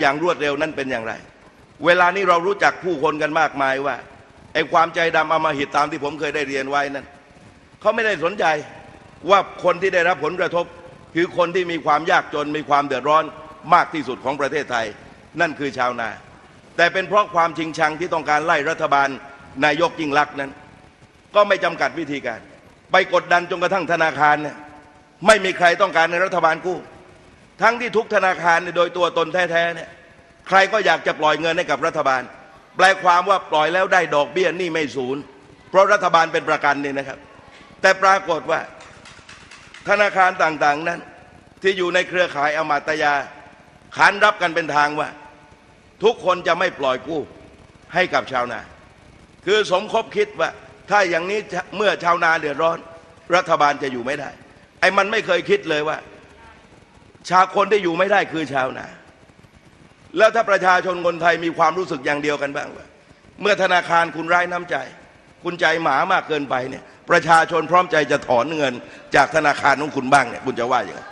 อย่างรวดเร็วนั้นเป็นอย่างไร เวลานี้เรารู้จักผู้คนกันมากมายว่าไอ้ความใจดำเอำมาหิตตามที่ผมเคยได้เรียนไว้นั้นเขาไม่ได้สนใจว่าคนที่ได้รับผลกระทบ คือคนที่มีความยากจนมีความเดือดร้อนมากที่สุดของประเทศไทย นั่นคือชาวนา แต่เป็นเพราะความชิงชังที่ต้องการไล่รัฐบาลนายกยิ่งลักษณ์นั้น ก็ไม่จำกัดวิธีการ ไปกดดันจนกระทั่งธนาคารเนี่ยไม่มีใครต้องการในรัฐบาลกู้ ทั้งที่ทุกธนาคารโดยตัวตนแท้ๆเนี่ยใครก็อยากจะปล่อยเงินให้กับรัฐบาล แปลความว่าปล่อยแล้วได้ดอกเบี้ยนี่ไม่ศูนย์ เพราะรัฐบาลเป็นประกันนี่นะครับ แต่ปรากฏว่าธนาคารต่างๆนั้น ที่อยู่ในเครือข่ายอมาตยาขานรับกันเป็นทางว่า ทุกคนจะไม่ปล่อยกู้ให้กับชาวนา คือสมคบคิดว่า ถ้าอย่างนี้เมื่อชาวนาเดือดร้อน รัฐบาลจะอยู่ไม่ได้ ไอ้มันไม่เคยคิดเลยว่า ชาวคนที่อยู่ไม่ได้คือชาวนา แล้วถ้าประชาชนคนไทยมีความรู้สึกอย่างเดียวกันบ้างว่าเมื่อธนาคารคุณร้ายน้ำใจ คุณใจหมามากเกินไปเนี่ย ประชาชนพร้อมใจจะถอนเงิน จากธนาคารของคุณบ้างเนี่ย คุณจะว่าอย่างไร